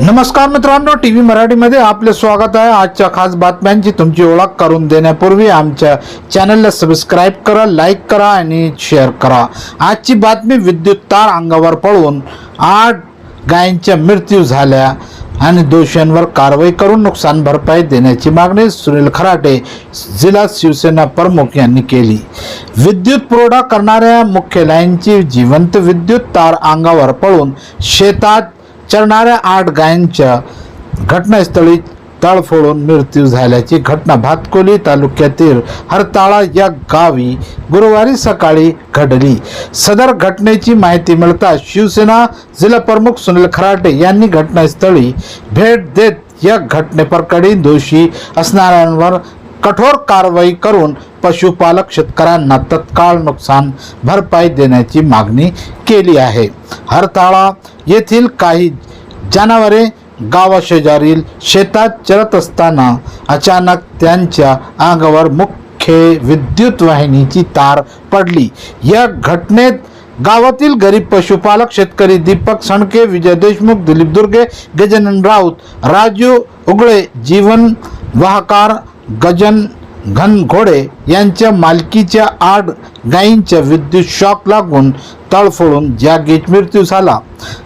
नमस्कार मित्रांनो T V मराठीमध्ये आपले स्वागत आहे. आजच्या खास बातम्यांची तुमची ओळख करून देण्यापूर्वी आमच्या चॅनलला सबस्क्राईब करा लाईक करा आणि शेअर करा. आजची बातमी विद्युत तार अंगावर पडून आठ गायींच्या मृत्यू झाल्या आणि दोषींवर कारवाई करून नुकसान भरपाई देण्याची मागणी सुनील खराटे जिल्हा शिवसेना प्रमुख यांनी केली. विद्युत पुरवठा करणाऱ्या मुख्य लाईनची जिवंत विद्युत तार अंगावर पळून शेतात चरणाऱ्या आठ गायींच्या घटनास्थळी तळफोडून मृत्यू झाल्याची घटना भातकोली तालुक्यातील हरताळा या गावी गुरुवारी सकाळी घडली. सदर घटनेची माहिती मिळता शिवसेना जिल्हा प्रमुख सुनील खराटे यांनी घटनास्थळी भेट देत या घटनेप्रकरणी दोषी असणाऱ्यांवर कठोर कारवाई करून पशुपालक शेतकऱ्यांना तत्काळ नुकसान भरपाई देण्याची मागणी केली आहे. हरताळा येथील काही जनावरे गावाशेजारील शेतात चरत असताना अचानक त्यांच्या अंगावर मुख्य विद्युत वाहिनीची तार पडली. या घटनेत गावातील गरीब पशुपालक शेतकरी दीपक सणके विजय देशमुख दिलीप दुर्गे गजानन राऊत राजू उगळे जीवन वाहकार गजन घनघोडे यांच्या मालकीच्या आठ गायींच्या विद्युत शॉक लागून तळफोडून जागीच मृत्यू झाला.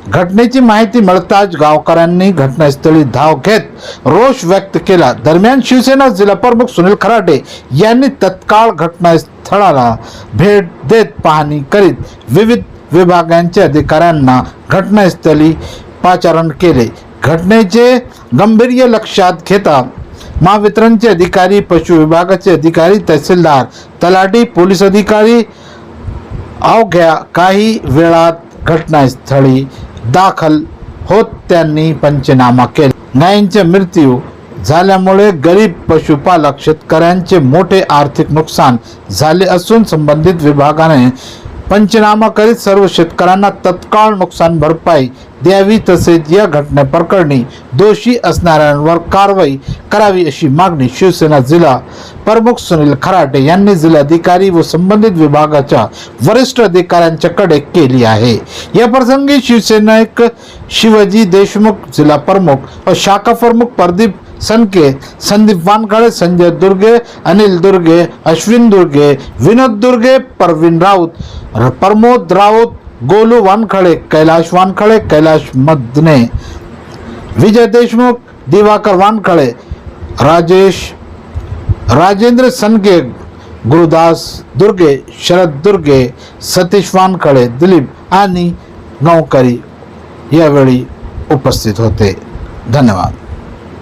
घटनेची माहिती मिळताच गावकऱ्यांनी घटनास्थळी धाव घेत रोष व्यक्त केला. दरम्यान शिवसेना जिल्हाप्रमुख सुनील खराटे यांनी तत्काळ घटनास्थळाला भेट देत पाहणी करीत विविध विभागांच्या अधिकाऱ्यांना घटनास्थळी पाचारण केले. घटनेचे गांभीर्य लक्षात घेता महावितरणचे अधिकारी पशु विभागाचे अधिकारी तहसीलदार तलाठी पोलीस अधिकारी अवघ्या काही वेळात घटनास्थळी दाखल होत त्यांनी पंचनामा केला. गायींचा मृत्यू झाल्यामुळे गरीब पशुपालक शेतकऱ्यांचे मोठे आर्थिक नुकसान झाले असून संबंधित विभागाने पंचनामा करीत सर्व शेतकऱ्यांना तत्काळ नुकसान भरपाई द्यावी तसेच या घटनेप्रकरणी दोषी असणाऱ्यांवर कारवाई करावी अशी मागणी शिवसेना जिल्हा प्रमुख सुनील खराटे यांनी जिल्हाधिकारी व संबंधित विभागाच्या वरिष्ठ अधिकाऱ्यांच्याकडे केली आहे. या प्रसंगी शिवसैनिक शिवाजी देशमुख जिल्हा प्रमुख व शाखा प्रमुख प्रदीप सनके संदीप वानखळे संजय दुर्गे अनिल दुर्गे अश्विन दुर्गे विनोद दुर्गे परवीन राऊत प्रमोद राऊत गोलू वानखळे कैलाश वानखळे कैलाश मदने विजय देशमुख दिवाकर वानखळे राजेश राजेंद्र सनके गुरुदास दुर्गे शरद दुर्गे सतीश वानखळे दिलीप आणि गावकरी यावेळी उपस्थित होते. धन्यवाद.